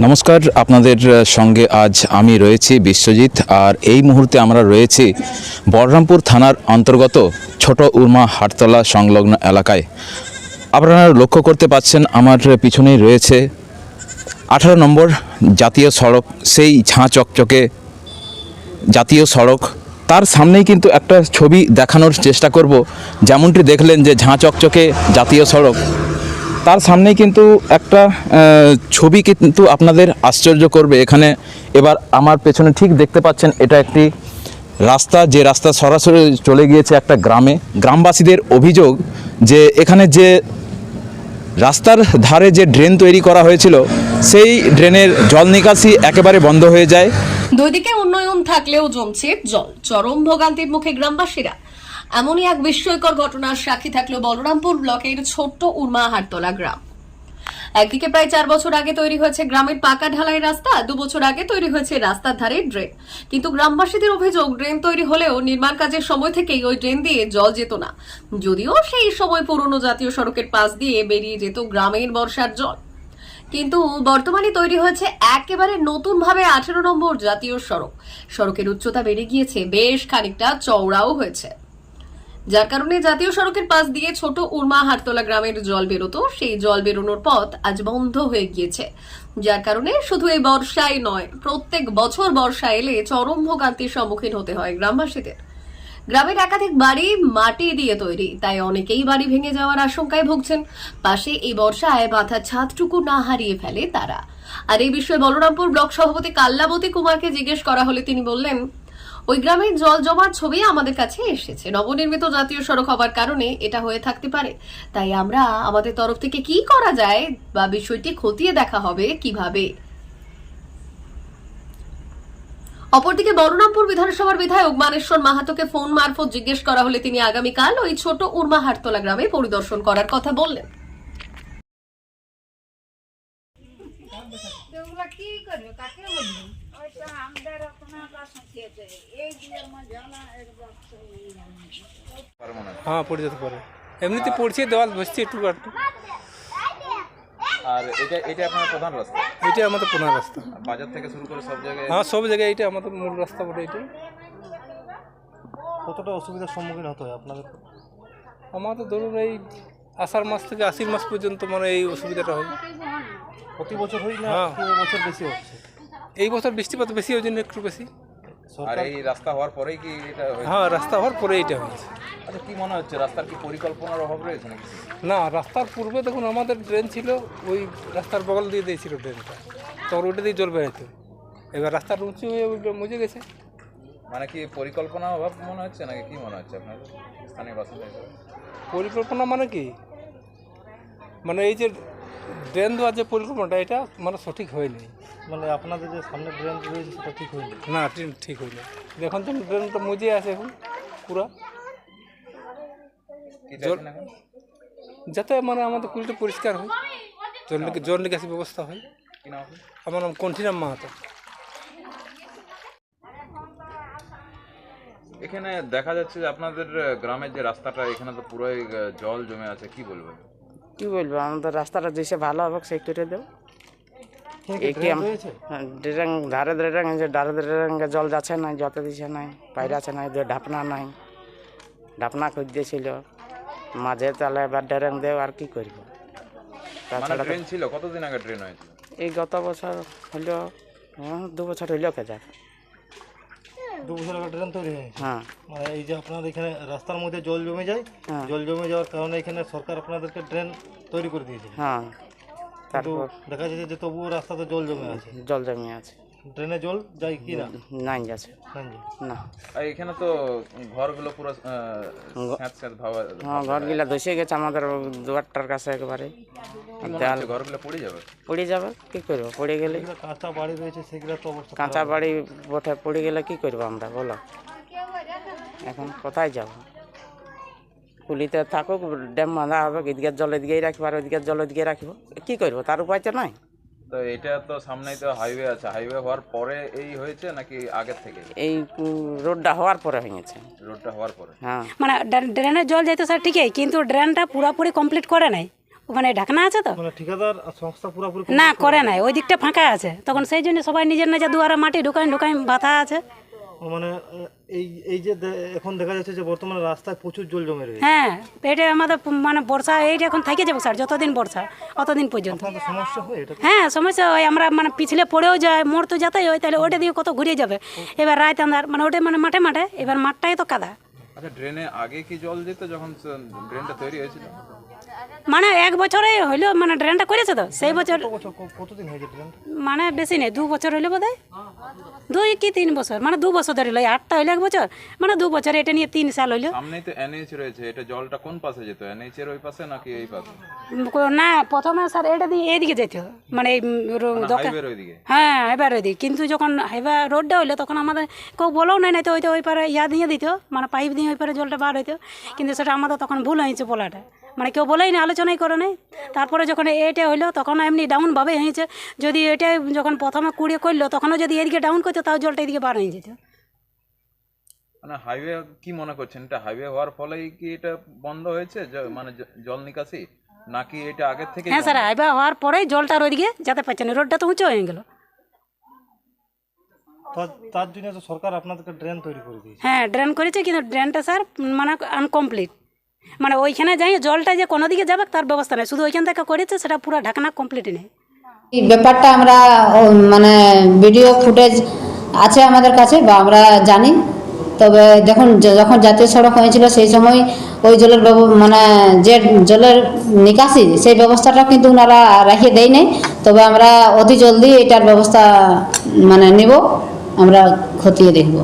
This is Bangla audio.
নমস্কার, আপনাদের সঙ্গে আজ আমি রয়েছি বিশ্বজিৎ, আর এই মুহূর্তে আমরা রয়েছি বলরামপুর থানার অন্তর্গত ছোট উর্মা হাটতলা সংলগ্ন এলাকায়। আপনারা লক্ষ্য করতে পাচ্ছেন, আমার পিছনেই রয়েছে আঠারো নম্বর জাতীয় সড়ক, সেই ঝাঁ চকচকে জাতীয় সড়ক। তার সামনেই কিন্তু একটা ছবি দেখানোর চেষ্টা করব। যেমনটি দেখলেন যে ঝাঁ চকচকে জাতীয় সড়ক তার সামনেই কিন্তু একটা ছবি কিন্তু আপনাদের আশ্চর্য করবে। এখানে এবার আমার পেছনে ঠিক দেখতে পাচ্ছেন, এটা একটি রাস্তা, যে রাস্তা সরাসরি চলে গিয়েছে একটা গ্রামে। গ্রামবাসীদের অভিযোগ যে এখানে যে রাস্তার ধারে যে ড্রেন তৈরি করা হয়েছিল, সেই ড্রেনের জল নিকাশি একেবারে বন্ধ হয়ে যায়। দুই দিকে উন্নয়ন থাকলেও জমছে জল। চরম ভোগান্তির মুখে গ্রামবাসীরা। এমনই এক বিস্ময়কর ঘটনার সাক্ষী থাকল বলরামপুর ব্লকের ছোট্ট উর্মা হাটতলা গ্রাম। একদিকে প্রায় চার বছর আগে তৈরি হয়েছে গ্রামের পাকা ঢালাই রাস্তা, দু বছর আগে তৈরি হয়েছে রাস্তার ধারে ড্রেন। কিন্তু গ্রামবাসীদের অভিযোগ, ড্রেন তৈরি হলেও নির্মাণ কাজের সময় থেকেই ওই ড্রেন দিয়ে জল যেত না। যদিও সেই সময় পুরনো জাতীয় সড়কের পাশ দিয়ে বেরিয়ে যেত গ্রামের বর্ষার জল। কিন্তু বর্তমানে তৈরি হয়েছে একেবারে নতুন ভাবে আঠেরো নম্বর জাতীয় সড়ক। সড়কের উচ্চতা বেড়ে গিয়েছে বেশ খানিকটা, চওড়াও হয়েছে। যার কারণে জাতীয় সড়কের পাশ দিয়ে ছোট উর্মা হাটতলা গ্রামের জল বেরোতো। সেই জল বেরোনোর পথ আজ বন্ধ হয়ে গিয়েছে। যার কারণে শুধু এই বর্ষায় নয়, প্রত্যেক বছর বর্ষা এলে চরম ভোগান্তির সম্মুখীন হতে হয় গ্রামবাসীদের। গ্রামের একাধিক বাড়ি মাটি দিয়ে তৈরি, তাই অনেকেই বাড়ি ভেঙে যাওয়ার আশঙ্কায় ভুগছেন। পাশে এই বর্ষায় বাঁধা ছাদটুকু না হারিয়ে ফেলে তারা। আর এই বিষয়ে বলরামপুর ব্লক সভাপতি কাল্লাবতী কুমারকে জিজ্ঞেস করা হলে তিনি বললেন ওই গ্রামের জল জমার ছবি আমাদের কাছে এসেছে। নবনির্মিত জাতীয় সড়ক হবার কারণে এটা হয়ে থাকতে পারে। তাই আমরা আমাদের তরফ থেকে কি করা যায় বা বিষয়টি খতিয়ে দেখা হবে কীভাবে? অপরদিকে বলরামপুর বিধানসভার বিধায়ক মানেশ্বর মাহাতোকে ফোন মারফত জিজ্ঞেস করা হলে তিনি আগামীকাল ওই ছোট উর্মা হাটতলা গ্রামে পরিদর্শন করার কথা বললেন। কি করবে? কাকে বলবে? হ্যাঁ পড়ে যেতে পারে। এমনিতে পড়ছে দেওয়াল বসছে একটু একটু আর এটা এটা আপনার প্রধান রাস্তা? এটা আমাদের প্রধান রাস্তা। বাজার থেকে শুরু করে সব জায়গায়? হ্যাঁ সব জায়গায় এটা আমাদের মূল রাস্তা এটা। কতটা অসুবিধার সম্মুখীন হতে হয় আপনাদের? আমাদের ধরুন এই আষাঢ় মাস থেকে আশ্বিন মাস পর্যন্ত মানে এই অসুবিধাটা হয়। প্রতি বছর হই না? হ্যাঁ। বছর বেশি হচ্ছে? এই বছর বৃষ্টিপাত বেশি ওই জন্য একটু বেশি। আর এই রাস্তা হওয়ার পরেই কি এটা হ্যাঁ রাস্তা হওয়ার পরে এইটা হয়েছে। আচ্ছা কি মনে হচ্ছে রাস্তার কি পরিকল্পনার অভাব রয়েছে নাকি? না রাস্তার পূর্বে দেখুন আমাদের ড্রেন ছিল ওই রাস্তার বগল দিয়ে দিয়েছিল ড্রেনটা। তো ওইটা দিয়ে জল বেরোতো এবার রাস্তার উঁচু হয়ে ওইগুলো মুজে গেছে। মানে কি পরিকল্পনার অভাব মনে হচ্ছে নাকি কি মনে হচ্ছে আপনার স্থানীয় বাসিন্দা পরিকল্পনা মানে কি? মানে এই যে ড্রেন দেওয়ার যে পরিকল্পনাটা এটা মানে সঠিক হয়নি। মানে আপনাদের যে সামনে ড্রেন রয়েছে সেটা ঠিক হয়নি? না ট্রেন ঠিক হয়নি। এখন তো ড্রেনটা মজে আছে এখন পুরা। যাতে মানে আমাদের কুড়িটা পরিষ্কার হয় জল জল নিকাশি ব্যবস্থা হয়। আমার নাম কন্ঠিরাম মাহাতো। এখানে দেখা যাচ্ছে যে আপনাদের গ্রামের যে রাস্তাটা এখানে তো পুরোই জল জমে আছে কি বলবেন? কি বলব আমাদের রাস্তাটা যেসে ভালো হবে সেই করে দেবো। এই কি আম- হ্যাঁ, ধারে ড্রেন যে ধারে ড্রেন জল যাচ্ছে না যত দিছে নাই বাইরে আছে নাই যে ঢাপনা নাই। ঢাপনা করে দিয়েছিল মাঝে তাহলে এবার ড্রেন দেও আর কি করব? মানে তাছাড়া ট্রেন ছিল? কতদিন আগে ট্রেন হয়েছিল? এই গত বছর হইল হ্যাঁ, দু বছর হইল কে যাক দু বছর আগে ড্রেন তৈরি হয় হ্যাঁ। মানে এই যে আপনাদের এখানে রাস্তার মধ্যে জল জমে যায় হ্যাঁ। জল জমে যাওয়ার কারণে এখানে সরকার আপনাদেরকে ড্রেন তৈরি করে দিয়েছে। হ্যাঁ। কিন্তু তারপর দেখা যাচ্ছে যে তবুও রাস্তাতে জল জমে আছে। জল জমিয়ে আছে। ড্রেনে জল যায় কি না? নাই যাচ্ছে না। আর এখানে তো ঘরগুলো পুরো স্যাঁত স্যাঁত ভাবা হ্যাঁ ঘরগুলা ধসে গেছে আমাদের দুয়ারটার কাছে একেবারে। দেয়াল ঘরগুলো পড়ে যাবে? পড়ে যাবে? কি করব? পড়ে গেলে কাঁচা বাড়ি রয়েছে সেগুলো তো অবস্থা কাঁচা বাড়ি বটে পড়ে গেলে কি করব আমরা বলো? এখন কোথায় যাব? কুলিতে থাকুক ড্যাম বাঁধা হবে এদিকের জল এদিকেই রাখব আর ওইদিকের জল ওইদিকে রাখব। কি করব? তার উপায় তো নাই। তো এটা তো সামনেই তো হাইওয়ে আছে। হাইওয়ে হওয়ার পরে এই হয়েছে নাকি আগের থেকে? এই রোডটা হওয়ার পরে হয়ে গেছে রোডটা হওয়ার পরে? হ্যাঁ। মানে ড্রেনের জল যাইতো স্যার ঠিকই কিন্তু ড্রেনটা পুরোপুরি কমপ্লিট করে নাই। ওখানে ঢাকনা আছে তো? মানে ঠিকাদার সংস্থা পুরোপুরি না করে নাই। ওই দিকটা ফাঁকা আছে। তখন সেই জন্য সবাই নিজের নিজের দুয়ারে মাটি ঢুকাই ঢুকাই বাধা আছে। মানে এই এই যে এখন দেখা যাচ্ছে যে বর্তমানে রাস্তায় প্রচুর জল জমে রয়েছে। হ্যাঁ এটা আমাদের মানে বর্ষা এইটা এখন থেকে যাবে স্যার যতদিন বর্ষা অতদিন পর্যন্ত। সমস্যা হয় এটা হ্যাঁ সমস্যা হয় আমরা মানে পিছলে পড়েও যায় মোড় তো যাতেই হয় তাহলে ওটা দিয়ে কত ঘুরে যাবে। এবার রায় আন্ধার মানে ওটা মানে মাঠে মাঠে এবার মাঠটাই তো কাদা। আচ্ছা ড্রেনে আগে কি জল যেত যখন ড্রেনটা তৈরি হয়েছিল? মানে এক বছরে হইল মানে ড্রেনটা করেছে তো? সেই বছর কতদিন হয়েছে ট্রেনটা মানে বেশি নেই দু বছর হইল বোধ দুই কি তিন বছর মানে দু বছর ধরে হইল আটটা হইল এক বছর? মানে দু বছর এটা নিয়ে তিন সাল হইল। সামনেই তো এনএইচ রয়েছে এটা জলটা কোন পাশে যেত? এনএইচ এর ওই পাশে নাকি এই পাশে? না প্রথমে স্যার এটা দিয়ে এইদিকে যেতে। মানে এই উম, দোকান হ্যাঁ এবার ওইদিকে। কিন্তু যখন এবার রোডটা হইল তখন আমাদের কেউ বলেও নাই না তো ওই তো ওই পারে ইয়া দিয়ে দিত মানে পাইপ দিয়ে ওই পারে জলটা বার হইতো। কিন্তু সেটা আমাদের তখন ভুল হয়েছে বলাটা। মানে কেউ বলেই না আলোচনাই করে নাই। তারপরে যখন এটা হইল তখন এমনি ডাউনভাবে হয়েছে। যদি এটা যখন প্রথমে কুড়িয়ে করল তখনও যদি এদিকে ডাউন করতো তাও জলটা এদিকে বার হয়ে যেত। মানে হাইওয়ে কি মনে করছেন? এটা হাইওয়ে হওয়ার ফলেই কি এটা বন্ধ হয়েছে? মানে জল নিকাশি? নাকি এটা আগের থেকে হ্যাঁ স্যার এবার হওয়ার পরেই জলটা আর ওইদিকে যেতে পারছে না। রোডটা তো উঁচু হয়ে গেলো। তার- জন্য তো সরকার আপনাদেরকে ড্রেন তৈরি করে দিয়েছে। হ্যাঁ ড্রেন করেছে কিন্তু ড্রেনটা স্যার মানে আনকমপ্লিট মানে ওইখানে যাই জলটা যে কোনো দিকে যাবে তার ব্যবস্থা নেই। শুধু ওইখান থেকে করেছে সেটা পুরো ঢাকনা কমপ্লিট নেই। এই ব্যাপারটা আমরা মানে ভিডিও ফুটেজ আছে আমাদের কাছে বা আমরা জানি। তবে দেখুন যখন জাতীয় সড়ক হয়েছিল সেই সময় ওই জলের ব্যব- মানে যে জলের নিকাশি সেই ব্যবস্থাটা কিন্তু ওনারা রাখিয়ে দেয় নাই তবে আমরা অতি জলদি এটার ব্যবস্থা মানে নিব। আমরা খতিয়ে দেখব।